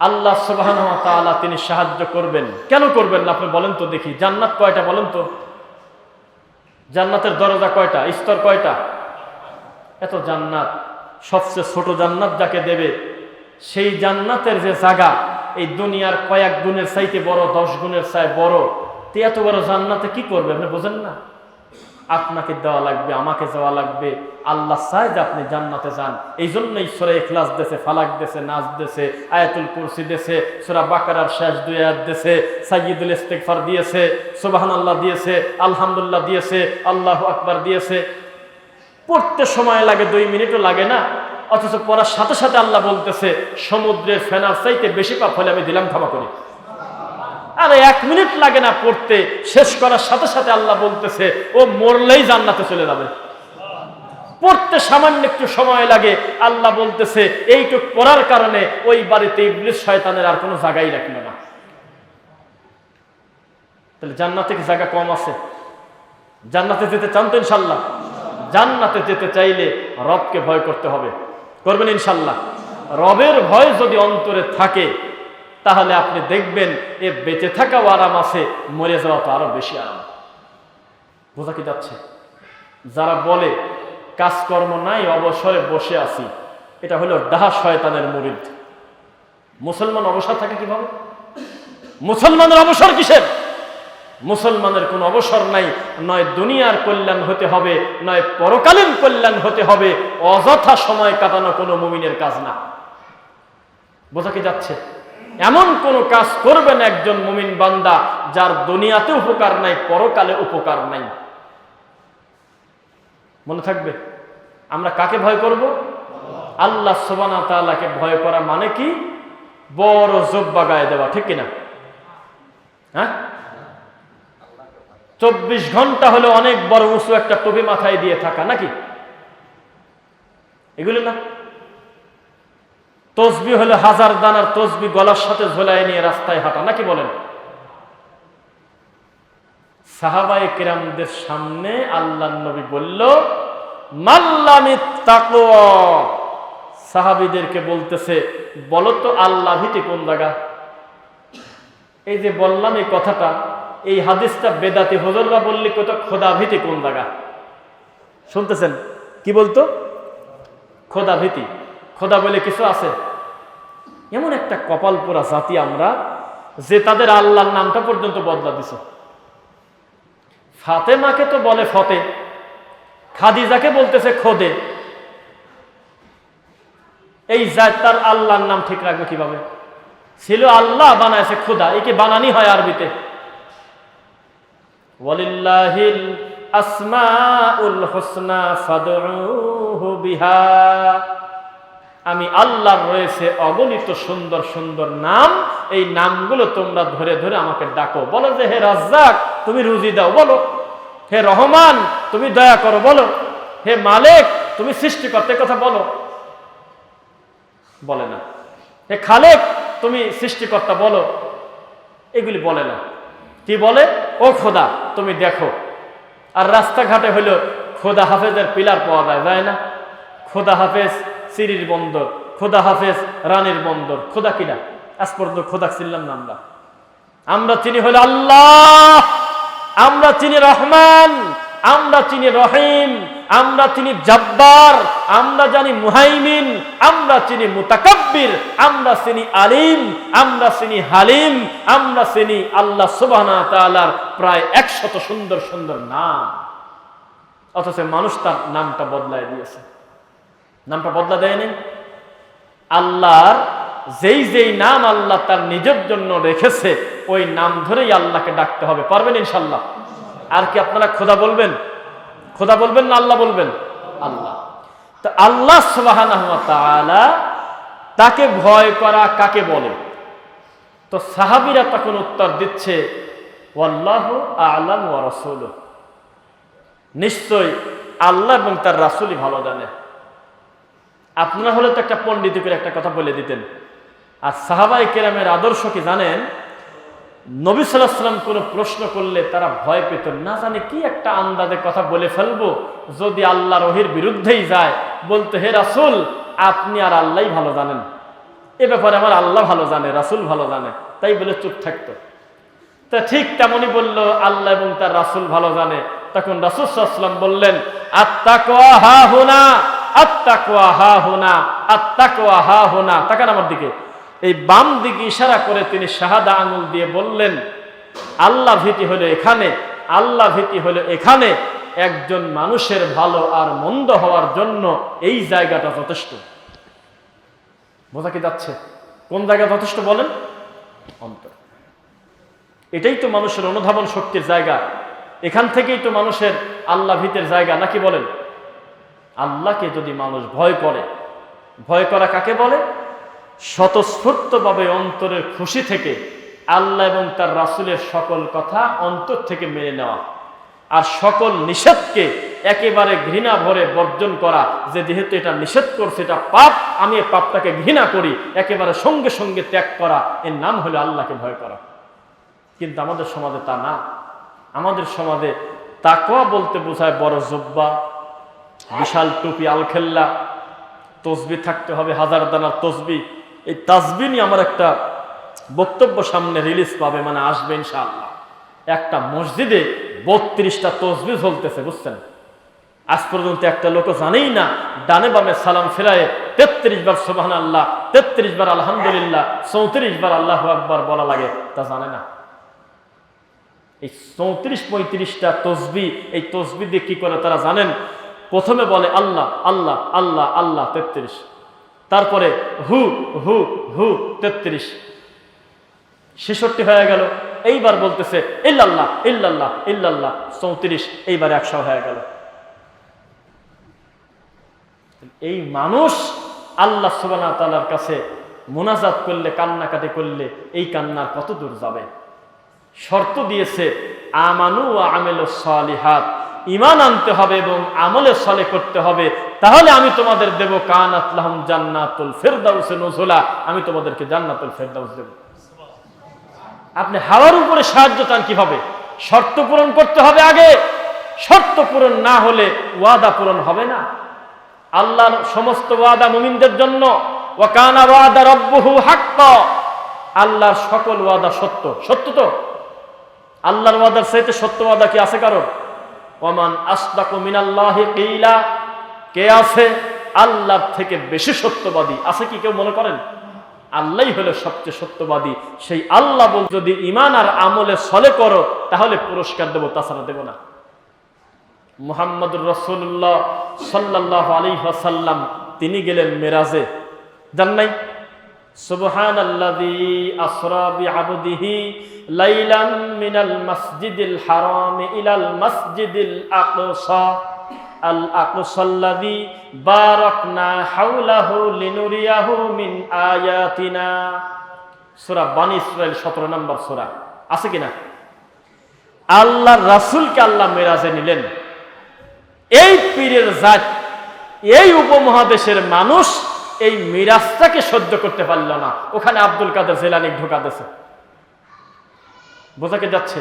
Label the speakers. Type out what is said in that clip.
Speaker 1: আল্লাহ সুবাহান তাআলা তিনি সাহায্য করবেন। কেন করবেন না আপনি বলেন তো দেখি। জান্নাত কয়টা বলেন তো? জান্নাতের দরজা কয়টা? স্তর কয়টা? এত জান্নাত। সবচেয়ে ছোট জান্নাত যাকে দেবে, সেই জান্নাতের যে জায়গা, এই দুনিয়ার কয়েক গুণের চাইতে বড়, দশ গুণের চাই বড়, তে এত বড় জান্নাতে কি করবে? আপনি বোঝেন না? আপনাকে দেওয়া লাগবে, আমাকে দেওয়া লাগবে। আল্লাহ যে আপনি জান্নাতে যান। এই জন্যই সুরা ইখলাস দেশে, ফালাক দেশে নাচ দেশে, আয়াতুল কুরসি দেশে, সুরা বাকারার শেষ দুই আয়াত দেশে সাইয়দুল ইস্তেগফার দিয়েছে সুবাহান আল্লাহ দিয়েছে, আলহামদুলিল্লাহ দিয়েছে, আল্লাহ আকবার দিয়েছে। পড়তে সময় লাগে, দুই মিনিটও লাগে না। অথচ পড়ার সাথে সাথে আল্লাহ বলতেছে, সমুদ্রের ফেনার চাইতে বেশি পাপ হলে আমি দিলাম ক্ষমা করি। আরে এক মিনিট লাগে না পড়তে। শেষ করার সাথে সাথে আল্লাহ বলতেছে, ও মরলেই জান্নাতে চলে যাবে। পড়তে সামান্য একটু সময় লাগে, আল্লাহ বলতেছে, এইটুক পড়ার কারণে ওই বাড়িতে ইবলিস শয়তানের আর কোনো জায়গাই রাখল না। তাহলে জান্নাতে কি জায়গা কম আছে? জান্নাতে যেতে চান তো ইনশাল্লাহ। জান্নাতে যেতে চাইলে রবকে ভয় করতে হবে। করবেন ইনশাল্লাহ। রবের ভয় যদি অন্তরে থাকে তাহলে আপনি দেখবেন এ বেঁচে থাকাও আরাম আছে মরে যাওয়া তো আরও বেশি আরাম। বোঝা কি যাচ্ছে? যারা বলে, কাজকর্ম নাই, অবসরে বসে আছি, এটা হলো ডাহা শয়তানের মুরিদ। মুসলমান অবসর থাকে কীভাবে? মুসলমানের অবসর কিসের? মুসলমানের কোনো অবসর নাই, নয় দুনিয়ার কল্যাণ হতে হবে, নয় পরকালীন কল্যাণ হতে হবে, অযথা সময় কাটানো কোনো মুমিনের কাজ না। বোঝা কি যাচ্ছে? এমন কোন কাজ করবেন একজন মুমিন বান্দা যার দুনিয়াতে উপকার নাই, পরকালে উপকার নাই। মনে থাকবে? আমরা কাকে ভয় করব? আল্লাহ সোবানা তালাকে ভয় করা মানে কি? বড় জব্বা গায়ে দেওয়া, ঠিক কিনা? হ্যাঁ? চব্বিশ ঘণ্টা হলে অনেক বড় উঁচু একটা টুপি মাথায় দিয়ে থাকা, নাকি? এগুলো না? তসবি হলে হাজার দানার তসবি গলার সাথে ঝোলায় নিয়ে রাস্তায় হাঁটা, নাকি বলেন? সাহাবাই কিরামদের সামনে আল্লাহ নবী বলল মাল্লামি তাকওয়া সাহাবিদেরকে বলতেছে বলো তো আল্লাহ ভীতি কোন জায়গা? এই যে বললাম এই কথাটা, এই হাদিসটা বেদাতি হজররা বললি কত খোদা ভীতি কোন জায়গা? শুনতেছেন? কি বলতো? খোদা ভীতি খোদা বলে কিছু আছে? এমন একটা কপাল পোড়া জাতি আমরা যে তাদের আল্লাহর নামটা পর্যন্ত বদলা দিছে। ফাতেমাকে তো বলে ফতে, খাদিজাকে বলতেছে খোদে। এই জাত তার আল্লাহর নাম ঠিক রাখবে কীভাবে? ছিল আল্লাহ, বানাইছে খোদা। একে বানানি হয় আরবিতে? ওয়ালিল্লাহিল আসমাউল হুসনা ফাদউহু বিহা। আমি আল্লাহর রয়েছে অগণিত সুন্দর সুন্দর নাম, এই নামগুলো তোমরা ধরে ধরে আমাকে ডাকো। বলো যে, হে রাজ্জাক, তুমি রুজি দাও, বলো। হে রহমান, তুমি দয়া করো, বলো। হে মালিক, তুমি সৃষ্টিকর্তে কথা বলো। বলে না। হে খালেক, তুমি সৃষ্টিকর্তা, বলো। এগুলি বলে না। কি বলে? ও খোদা, তুমি দেখো। আর রাস্তাঘাটে হইল খোদা হাফেজের পিলার পাওয়া যায় না? খোদা হাফেজ সিরির বন্দর, খোদা হাফেজ রানীর বন্দর। খোদা কিনা? আজ পর্যন্ত খোদা ছিলাম না আমরা। আমরা চিনি হলো আল্লাহ, আমরা চিনি রহমান, আমরা চিনি রহিম, আমরা চিনি জব্বার, আমরা জানি মুহাইমিন, আমরা চিনি মুতাকাব্বির, আমরা চিনি আলিম, আমরা চিনি হালিম, আমরা চিনি আল্লাহ সুবহানা তাআলার প্রায় একশত সুন্দর সুন্দর নাম। অথচ মানুষ তার নামটা বদলায় দিয়েছে। নামটা বদলা দেয়নি আল্লাহর যেই যেই নাম আল্লাহ তার নিজের জন্য রেখেছে, ওই নাম ধরেই আল্লাহকে ডাকতে হবে। পারবেন ইনশাল্লাহ আর কি আপনারা খোদা বলবেন? খোদা বলবেন না আল্লাহ বলবেন? আল্লাহ। তো আল্লাহ তাআলা তাকে ভয় করা কাকে বলে? তো সাহাবিরা তখন উত্তর দিচ্ছে, ওয়াল্লাহু আ'লাম ওয়া রাসূলুহু। নিশ্চয় আল্লাহ এবং তার রাসূলই ভালো জানে। আপনারা হলে তো একটা পণ্ডিত করে একটা কথা বলে দিতেন। আর সাহাবাই কেরামের আদর্শ কি জানেন? নবী সাল্লাম কোনো প্রশ্ন করলে তারা ভয় পেত, না জানে কি একটা আন্দাজে কথা বলে ফেলব, যদি আল্লাহ রহির বিরুদ্ধেই যায়। বলতে, হে রাসুল, আপনি আর আল্লাহ ভালো জানেন। এ ব্যাপারে আমার আল্লাহ ভালো জানে, রাসুল ভালো জানে, তাই বলে চুপ থাকতো। তা ঠিক তেমনই বলল, আল্লাহ এবং তার রাসুল ভালো জানে। তখন রাসুল সাল্লাম বললেন আত্মাকোয়া হা হোনা আত্মাকোয়া হা হোনা আত্মাকোয়া হা হোনা। তাকান আমার দিকে। এই বাম দিকে ইশারা করে তিনি শাহাদা আঙুল দিয়ে বললেন, আল্লাহ ভীতি হলো এখানে, আল্লাহ ভীতি হলো এখানে। একজন মানুষের ভালো আর মন্দ হওয়ার জন্য এই জায়গাটা যথেষ্ট। বোঝা কি যাচ্ছে? কোন জায়গা যথেষ্ট বলেন? অন্তর। এটাই তো মানুষের অনুধাবন শক্তির জায়গা। এখান থেকেই তো মানুষের আল্লাহ ভীতের জায়গা, নাকি বলেন? আল্লাহকে যদি মানুষ ভয় করে, ভয় করা কাকে বলে? স্বতঃস্ফূর্তভাবে অন্তরের খুশি থেকে আল্লাহ এবং তার রাসুলের সকল কথা অন্তর থেকে মেনে নেওয়া। আর সকল নিষেধকে একেবারে ঘৃণা ভরে বর্জন করা, যে যেহেতু এটা নিষেধ করছে, এটা পাপ, আমি এই পাপটাকে ঘৃণা করি, একেবারে সঙ্গে সঙ্গে ত্যাগ করা, এর নাম হলো আল্লাহকে ভয় করা। কিন্তু আমাদের সমাজে তা না। আমাদের সমাজে তাকোয়া বলতে বোঝায় বড় জব্বা বিশাল টুপি আল আলখেল্লা, তসবি থাকতে হবে, হাজার দানার তসবি। এই তাসবি নিয়ে আমার একটা বক্তব্য সামনে রিলিজ পাবে মানে আসবে ইনশাআল্লাহ। একটা মসজিদে বত্রিশটা তসবি চলতেছে বুঝছেন? আজ পর্যন্ত একটা লোক জানেই না, ডানে বামে সালাম ফেরায় তেত্রিশ বার সোবাহান আল্লাহ তেত্রিশ বার আলহামদুলিল্লাহ, চৌত্রিশ বার আল্লাহ আকবার বলা লাগে, তা জানে না। এই চৌত্রিশ পঁয়ত্রিশটা তসবি, এই তসবি দিয়ে কি করে তারা জানেন? প্রথমে বলে আল্লাহ আল্লাহ আল্লাহ আল্লাহ, তেত্রিশ। তারপরে হু হু হু, তেত্রিশ। ছেষট্টি হয়ে গেল। এইবার বলতেছে, ইল্লাল্লাহ ইল্লাল্লাহ ইল্লাল্লাহ, চৌত্রিশ, এইবার একশো হয়ে গেল। এই মানুষ আল্লাহ সুবানা তালার কাছে মোনাজাত করলে, কান্নাকাটি করলে এই কান্নার কত দূর যাবে? শর্ত দিয়েছে, আমানু আমেল সালিহাত। ইমান আনতে হবে এবং আমলে সলে করতে হবে। তাহলে আমি তোমাদের দেব কান আতলাহম জান্নাতুল ফেরদাউসে নজলা। আমি তোমাদেরকে জান্নাতুল ফেরদাউস দেব। আপনি হাওয়ার উপরে সাহায্য চান কীভাবে? শর্ত পূরণ করতে হবে আগে। শর্ত পূরণ না হলে ওয়াদা পূরণ হবে না। আল্লাহর সমস্ত ওয়াদা মুমিনদের জন্য। ওয়াদা আল্লাহর সকল ওয়াদা সত্য। সত্য তো? আল্লাহর ওয়াদার চাইতে সত্য ওয়াদা কি আছে কারণ ওমান আসদাকু মিনাল্লাহি কিলা। কে আছে? আল্লাহর থেকে বেশি সত্যবাদী। আছে কি কেউ মনে করেন? আল্লাহই হলো সবচেয়ে সত্যবাদী। সেই আল্লাহ বল, যদি ইমান আর আমলে সলে করো, তাহলে পুরস্কার দেবো, তাছাড়া দেব না। মুহাম্মদুর রসুল্লাহ সাল্লাহ আলী সাল্লাম তিনি গেলেন মেরাজে। জান নাই? সুবহান আল্লাযী আসরা বিআবদিহি লাইলান মিনাল মাসজিদিল হারাম ইলাল মাসজিদিল আকসা। আল আকসাল্লাযী বারাকনা হাওলাহু লিনুরিয়াহু মিন আয়াতিনা। সূরা বানী ইসরাইল 17 নম্বর সূরা। আছে কিনা আল্লাহর রাসূলকে আল্লাহ মেরাজে নিলেন। এই পীরের জাত, এই উপমহাদেশের মানুষ এই মিরাজটাকে সহ্য করতে পারল না। ওখানে আব্দুল কাদের জেলানি ঢোকা দিয়েছে। বোঝাকে যাচ্ছে?